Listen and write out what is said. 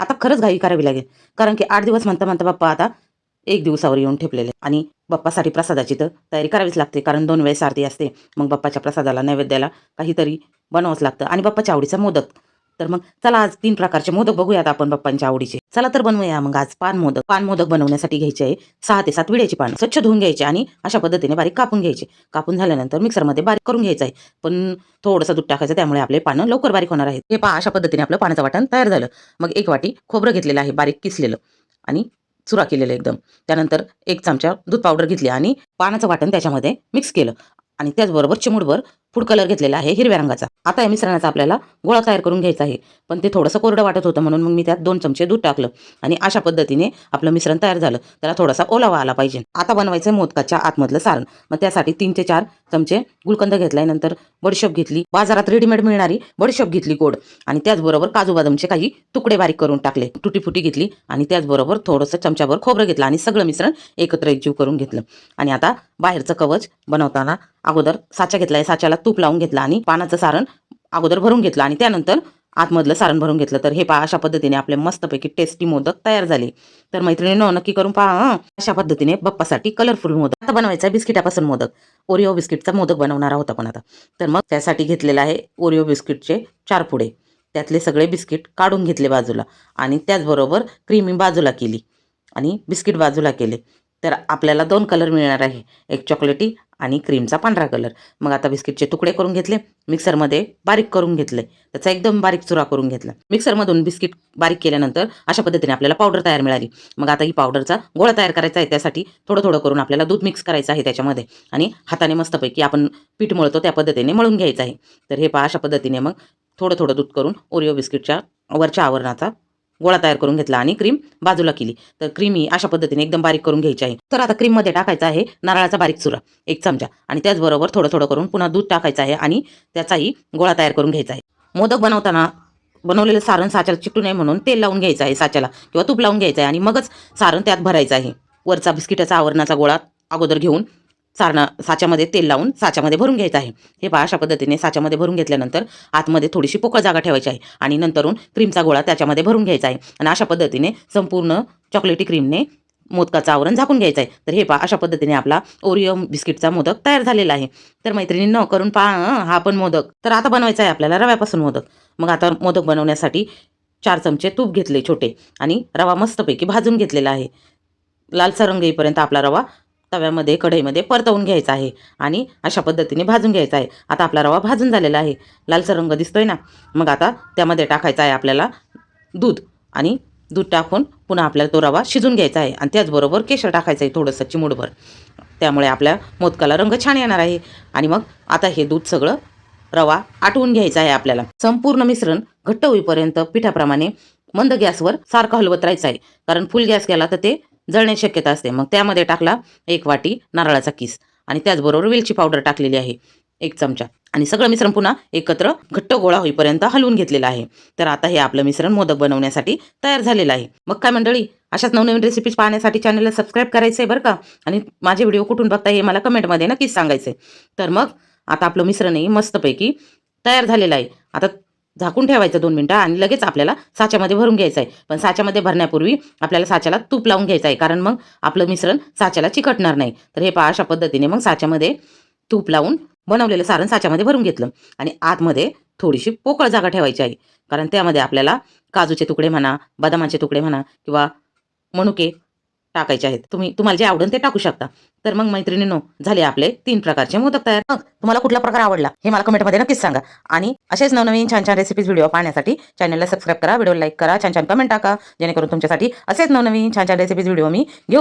आता खरंच घाई करावी लागेल. कारण की आठ दिवस म्हणता म्हणता बाप्पा आता एक दिवसावर येऊन ठेपलेले. आणि बाप्पासाठी प्रसादाची तर तयारी करावीच लागते. कारण दोन वेळेस आरती असते. मग बाप्पाच्या प्रसादाला नैवेद्याला काहीतरी बनवावंच लागतं. आणि बाप्पाच्या आवडीचा मोदक. तर मग चला आज तीन प्रकारचे मोदक बघूयात आपण बाप्पांच्या आवडीचे. चला तर बनवूया मग आज पान मोदक. पान मोदक बनवण्यासाठी घ्यायचे आहे सहा ते सात विड्याची पान. स्वच्छ धुवून घ्यायचे आणि अशा पद्धतीने बारीक कापून घ्यायचे. कापून झाल्यानंतर मिक्सरमध्ये बारीक करून घ्यायचं आहे. पण थोडंसं दूध टाकायचं त्यामुळे आपले पानं लवकर बारीक होणार आहेत. हे पहा अशा पद्धतीने आपलं पाण्याचं वाटण तयार झालं. मग एक वाटी खोबरं घेतलेलं आहे बारीक किसलेलं. आणि चुरा केलेलं एकदम. त्यानंतर एक चमचा दूध पावडर घेतली आणि पानाचं वाटण त्याच्यामध्ये मिक्स केलं. आणि त्याचबरोबर चिमूटभर फूड कलर घेतलेला आहे हिरव्या रंगाचा. आता या मिश्रणाचा आपल्याला गोळा तयार करून घ्यायचा आहे. पण ते थोडंसं कोरडं वाटत होतं म्हणून मग मी त्यात दोन चमचे दूध टाकलं. आणि अशा पद्धतीने आपलं मिश्रण तयार झालं. त्याला थोडासा ओलावा आला पाहिजे. आता बनवायचं मोदकाच्या आतमधलं सारण. मग त्यासाठी तीन ते चार चमचे गुलकंद घेतलाय. नंतर बडीशोप घेतली. बाजारात रेडीमेड मिळणारी बडीशोप घेतली गोड. आणि त्याचबरोबर काजू बदामचे काही तुकडे बारीक करून टाकले. तुटीफुटी घेतली. आणि त्याचबरोबर थोडंसं चमच्यावर खोबरं घेतलं. आणि सगळं मिश्रण एकत्र एकजीव करून घेतलं. आणि आता बाहेरचं कवच बनवताना अगोदर साचा घेतलाय. साच्याला तूप लावून घेतला आणि पानाचं सारण अगोदर भरून घेतलं आणि त्यानंतर आतमधलं सारण भरून घेतलं. तर हे पहा अशा पद्धतीने आपले मस्तपैकी टेस्टी मोदक तयार झाले. तर मैत्रिणीनं नक्की करून पहा अशा पद्धतीने बप्पासाठी कलरफुल मोदक. आता बनवायचा बिस्किटापासून मोदक. ओरिओ बिस्किटचा मोदक बनवणार आहोत आपण आता. तर मग त्यासाठी घेतलेला आहे ओरिओ बिस्किटचे चार पुडे. त्यातले सगळे बिस्किट काढून घेतले बाजूला आणि त्याचबरोबर क्रीमी बाजूला केली आणि बिस्किट बाजूला केले. तर आपल्याला दोन कलर मिळणार आहे. एक चॉकलेटी आणि क्रीमचा पांढरा कलर मग आता बिस्किटचे तुकडे करून घेतले मिक्सरमध्ये बारीक करून घेतले. त्याचा एकदम बारीक चुरा करून घेतला. मिक्सरमधून बिस्किट बारीक केल्यानंतर अशा पद्धतीने आपल्याला पावडर तयार मिळाली. मग आता ही पावडरचा गोळा तयार करायचा आहे त्यासाठी थोडं थोडं करून आपल्याला दूध मिक्स करायचं आहे त्याच्यामध्ये. आणि हाताने मस्तपैकी आपण पीठ मळतो त्या पद्धतीने मळून घ्यायचं आहे. तर हे पहा अशा पद्धतीने मग थोडं थोडं दूध करून ओरिओ बिस्किटच्या वरच्या आवरणाचा गोळा तयार करून घेतला आणि क्रीम बाजूला केली. तर क्रीम ही अशा पद्धतीने एकदम बारीक करून घ्यायची आहे. तर आता क्रीममध्ये टाकायचा आहे नारळाचा बारीक चुरा एक चमचा. आणि त्याचबरोबर थोडं थोडं करून पुन्हा दूध टाकायचं आहे आणि त्याचाही गोळा तयार करून घ्यायचा आहे. मोदक बनवताना बनवलेलं सारण साच्याला चिकटू नये म्हणून तेल लावून घ्यायचं आहे साच्याला किंवा तूप लावून घ्यायचं आहे आणि मगच सारण त्यात भरायचं आहे. वरचा बिस्किटाचा आवरणाचा गोळा अगोदर घेऊन चारणं साच्यामध्ये तेल लावून साच्यामध्ये भरून घ्यायचं आहे. हे पहा अशा पद्धतीने साच्यामध्ये भरून घेतल्यानंतर आतमध्ये थोडीशी पोकळ जागा ठेवायची आहे आणि नंतरून क्रीमचा गोळा त्याच्यामध्ये भरून घ्यायचा आहे. आणि अशा पद्धतीने संपूर्ण चॉकलेटी क्रीमने मोदकाचं आवरण झाकून घ्यायचं आहे. तर हे पहा अशा पद्धतीने आपला ओरिओ बिस्किटचा मोदक तयार झालेला आहे. तर मैत्रिणी न करून पहा हा पण मोदक. तर आता बनवायचा आहे आपल्याला रव्यापासून मोदक. मग आता मोदक बनवण्यासाठी चार चमचे तूप घेतले छोटे आणि रवा मस्तपैकी भाजून घेतलेला आहे. लालसा रंग येईपर्यंत आपला रवा तव्यामध्ये कढईमध्ये परतवून घ्यायचा आहे आणि अशा पद्धतीने भाजून घ्यायचा आहे. आता आपला रवा भाजून झालेला आहे. लालसर रंग दिसतोय ना? मग आता त्यामध्ये टाकायचा आहे आपल्याला दूध आणि दूध टाकून पुन्हा आपल्याला तो रवा शिजून घ्यायचा आहे आणि त्याचबरोबर केशर टाकायचं आहे थोडंसं चिमूडभर त्यामुळे आपल्या मोदकाला रंग छान येणार आहे. आणि मग आता हे दूध सगळं रवा आटवून घ्यायचा आहे आपल्याला. संपूर्ण मिश्रण घट्ट होईपर्यंत पिठाप्रमाणे मंद गॅसवर सारखं हलवत राहायचं आहे. कारण फुल गॅस केला तर ते जळण्याची शक्यता असते. मग त्यामध्ये टाकला एक वाटी नारळाचा किस आणि त्याचबरोबर वेलची पावडर टाकलेली आहे एक चमचा. आणि सगळं मिश्रण पुन्हा एकत्र घट्ट गोळा होईपर्यंत हलवून घेतलेलं आहे. तर आता हे आपलं मिश्रण मोदक बनवण्यासाठी तयार झालेलं आहे. मग काय मंडळी अशाच नवनवीन रेसिपीज पाहण्यासाठी चॅनलला सबस्क्राईब करायचं आहे बरं का? आणि माझे व्हिडिओ कुठून बघताय हे मला कमेंटमध्ये नक्कीच सांगायचं आहे तर मग आता आपलं मिश्रणही मस्तपैकी तयार झालेलं आहे. आता झाकून ठेवायचं दोन मिनटं आणि लगेच आपल्याला साच्यामध्ये भरून घ्यायचं आहे पण साच्यामध्ये भरण्यापूर्वी आपल्याला साच्याला तूप लावून घ्यायचं आहे कारण मग आपलं मिश्रण साच्याला चिकटणार नाही. तर हे पहा अशा पद्धतीने मग साच्यामध्ये तूप लावून बनवलेलं सारण साच्यामध्ये भरून घेतलं. आणि आतमध्ये थोडीशी पोकळ जागा ठेवायची आहे. कारण त्यामध्ये आपल्याला काजूचे तुकडे म्हणा बदामाचे तुकडे म्हणा किंवा मनुके टाकायचे आहेत. तुम्ही तुम्हाला जे आवडेल ते टाकू शकता. तर मग मैत्रिणीनो झाले आपले तीन प्रकारचे मोदक तयार. मग तुम्हाला कुठला प्रकार आवडला हे मला कमेंटमध्ये नक्कीच सांगा. आणि असेच नवनवीन छान छान रेसिपीज व्हिडिओ पाहण्यासाठी चॅनलला सबस्क्राईब करा व्हिडिओ लाईक करा छान छान कमेंट टाका. जेणेकरून तुमच्यासाठी असेच नवनवीन छान छान रेसिपीज व्हिडिओ मी घेऊन